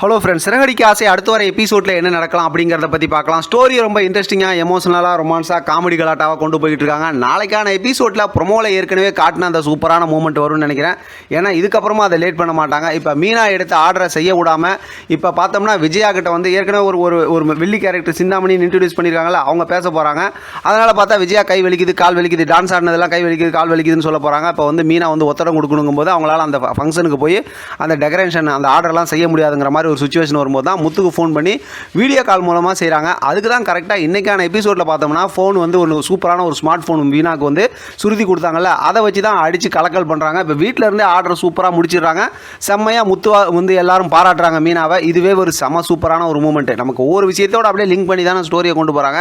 Hello friends சிறகடிக்கு ஆசை அடுத்த வர எபிசோடில் என்ன நடக்கலாம் அப்படிங்கிறத பற்றி பார்க்கலாம். ஸ்டோரி ரொம்ப இன்ட்ரெஸ்டிங்காக எமோஷனலாக ரொமான்ஸாக காமெடி கலாட்டாவாக கொண்டு போயிட்டு இருக்காங்க. நாளைக்கான எபிசோடில் ப்ரொமோவில் ஏற்கனவே காட்டின அந்த சூப்பரான மூமெண்ட் வரும்னு நினைக்கிறேன். ஏன்னா இதுக்கப்புறமா அதை லேட் பண்ண மாட்டாங்க. இப்போ மீனா எடுத்த ஆர்டரை செய்ய விடாமல் இப்போ பார்த்தோம்னா விஜயா கிட்ட வந்து ஏற்கனவே ஒரு ஒரு ஒரு வில்லி கேரக்டர் சிந்தாமணின்னு இன்ட்ரடியூஸ் பண்ணியிருக்காங்கல்ல அவங்க பேச போகிறாங்க அதனால் பார்த்தா விஜயா கை வலிக்குது கால் வலிக்குது டான்ஸ் ஆடினதெல்லாம் கை வலிக்குது கால் வலிக்குதுன்னு சொல்ல போகிறாங்க இப்போ வந்து மீனா வந்து ஒத்தடம் கொடுக்கணுங்கும்போது அவங்களால அந்த ஃபங்க்ஷனுக்கு போய் அந்த டெக்கரேஷன் அந்த ஆர்டர்லாம் செய்ய முடியாதுங்கிற மாதிரி ஒரு சுச்சுவேஷன் வரும்போது தான் முத்துக்கு ஃபோன் பண்ணி வீடியோ கால் மூலமாக செய்கிறாங்க அதுக்கு தான் கரெக்டாக இன்றைக்கான எபிசோடில் பார்த்தோம்னா ஃபோன் வந்து ஒரு சூப்பரான ஒரு ஸ்மார்ட் ஃபோன் வீணாக்கு வந்து சுருதி கொடுத்தாங்கல்ல. அதை வச்சு தான் அடித்து கலக்கல் பண்ணுறாங்க இப்போ வீட்டில் இருந்தே ஆர்டர் சூப்பராக முடிச்சிடுறாங்க. செம்மையாக முத்துவா வந்து எல்லாரும் பாராட்டுறாங்க மீனாவை. இதுவே ஒரு செம சூப்பரான ஒரு மூமெண்ட் நமக்கு ஒவ்வொரு விஷயத்தோட அப்படியே லிங்க் பண்ணி தானே ஸ்டோரியை கொண்டு போகிறாங்க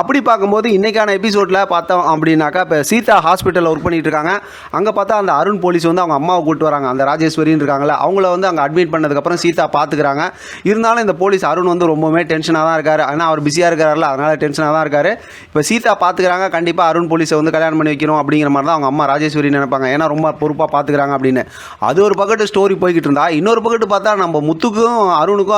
அப்படி பார்க்கும்போது இன்றைக்கான எபிசோடில் பார்த்தோம் அப்படின்னாக்கா இப்போ சீதா ஹாஸ்பிட்டலில் ஒர்க் பண்ணிட்டு இருக்காங்க. அங்கே பார்த்தா அந்த அருண் போலீஸ் வந்து அவங்க அம்மாவை கூப்பிட்டு வராங்க. அந்த ராஜேஸ்வரின்னு இருக்காங்களே அவங்கள வந்து அங்கே அட்மிட் பண்ணதுக்கப்புறம் சீதா பார்த்துக்கிறாங்க இருந்தாலும் இந்த போலீஸ் அருண் வந்து ரொம்பவுமே டென்ஷனாக தான் இருக்கார். ஆனால் அவர் பிஸியாக இருக்கார்ல அதனால் டென்ஷனாக தான் இருக்கார். இப்போ சீதா பார்த்துக்கிறாங்க கண்டிப்பாக அருண் போலீஸை வந்து கல்யாணம் பண்ணி வைக்கணும் அப்படிங்கிற மாதிரி தான் அவங்க அம்மா ராஜேஸ்வரி நினைப்பாங்க. ஏன்னா ரொம்ப பொறுப்பாக பார்த்துக்கிறாங்க அப்படின்னு. அது ஒரு பக்கத்து ஸ்டோரி போய்கிட்டு இருந்தா இன்னொரு பக்கத்து பார்த்தா நம்ம முத்துக்கும் அருணுக்கும்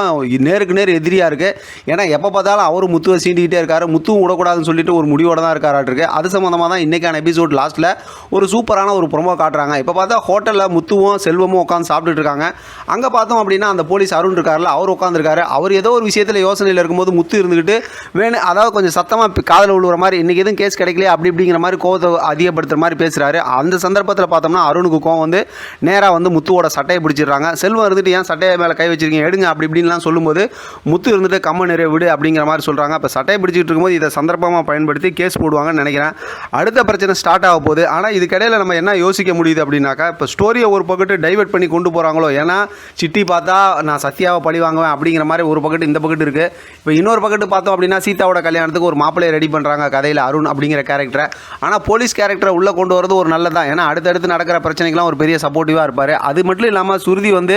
நேருக்கு நேர் எதிரியாக இருக்குது ஏன்னா எப்போ பார்த்தாலும் அவரும் முத்துவை சீண்டிக்கிட்டே இருக்காரு. முத்துவும் விடக்கூடாதுன்னு சொல்லிட்டு ஒரு முடிவோட தான் இருக்காராட்டிருக்கு அது சம்மந்தமாக தான் இன்றைக்கான எபிசோட் லாஸ்ட்டில் ஒரு சூப்பரான ஒரு ப்ரொமோ காட்டுறாங்க. இப்போ பார்த்தா ஹோட்டலில் முத்துவும் செல்வமும் உட்காந்து சாப்பிட்டுட்டு இருக்காங்க. அங்கே பார்த்தோம் அப்படின்னா அந்த போலீஸ் அருண் இருக்கார்ல அவர் உட்காந்துருக்காரு அவர் ஏதோ ஒரு விஷயத்தில் யோசனையில் இருக்கும்போது முத்து இருந்துக்கிட்டு வேணும் அதாவது கொஞ்சம் சத்தமாக காதில் விழுவுற மாதிரி இன்றைக்கி எதுவும் கேஸ் கிடைக்கல அப்படி இப்படிங்கிற மாதிரி கோவத்தை அதிகப்படுத்துகிற மாதிரி பேசுகிறாரு அந்த சந்தர்ப்பத்தில் பார்த்தோம்னா அருணுக்கு கோவம் வந்து நேராக வந்து முத்துவோட சட்டையை பிடிச்சிடுறாங்க. செல்வம் இருந்துட்டு ஏன் சட்டையை மேலே கை வச்சிருக்கீங்க? எடுங்க அப்படி இப்படின்லாம் சொல்லும்போது முத்து இருந்துட்டு கம்ம நிறைய விடு அப்படிங்கிற மாதிரி சொல்கிறாங்க இப்போ சட்டையை பிடிச்சிட்டு இருக்கும்போது இதை சந்தர்ப்பமாக பயன்படுத்தி கேஸ் போடுவாங்கன்னு நினைக்கிறேன். அடுத்த பிரச்சனை ஸ்டார்ட் ஆக போகுது. ஆனால் இதுக்கிடையில் நம்ம என்ன யோசிக்க முடியுது அப்படின்னாக்கா இப்போ ஸ்டோரியை ஒரு பக்கத்து டைவர்ட் பண்ணி கொண்டு போகிறாங்களோ ஏன்னா சிட்டி பார்த்தா நான் சத்யாவை பழி வாங்குவேன் அப்படிங்கிற மாதிரி ஒரு பக்கெட் இந்த பக்கெட்டு இருக்குது இப்போ இன்னொரு பக்கெட்டு பார்த்தோம் அப்படின்னா சீதாவோட கல்யாணத்துக்கு ஒரு மாப்பிள்ளையை ரெடி பண்ணுறாங்க கதையில் அருண் அப்படிங்கிற கேரக்டரை ஆனால் போலீஸ் கேரக்டரை உள்ளே கொண்டு வரது ஒரு நல்லதான் ஏன்னா அடுத்தடுத்து நடக்கிற பிரச்சனைக்கெலாம் ஒரு பெரிய சப்போர்ட்டிவாக இருப்பார். அது மட்டும் இல்லாமல் சுருதி வந்து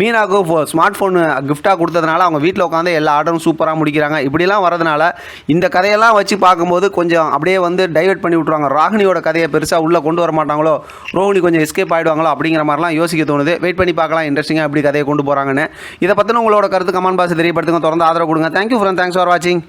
மீனாக்கு ஸ்மார்ட் ஃபோனு கிஃப்டாக கொடுத்ததுனால அவங்க வீட்டில் உட்காந்து எல்லா ஆர்டரும் சூப்பராக முடிக்கிறாங்க. இப்படிலாம் வரதுனால இந்த கதையெல்லாம் வச்சு பார்க்கும்போது கொஞ்சம் அப்படியே வந்து டைவர்ட் பண்ணி விட்ருவாங்க ராகினியோட கதையை பெருசாக உள்ளே கொண்டு வர மாட்டாங்களோ ரோஹினி கொஞ்சம் எஸ்கேப் ஆகிடுவாங்களோ அப்படிங்கிற மாதிரிலாம் யோசிக்க தோணுது. வெயிட் பண்ணி பார்க்கலாம். இன்ட்ரெஸ்டிங்காக எப்படி கதையை கொண்டு போகிறாங்கன்னு இதை பற்றின உங்களோட கருத்து கமெண்ட் பாக்ஸ் தெரியப்படுத்துங்க. தொடர்ந்து ஆதரவு கொடுங்க. தேங்க்யூ ஃப்ரெண்ட் தேங்க்ஸ் ஃபார் வாட்சிங்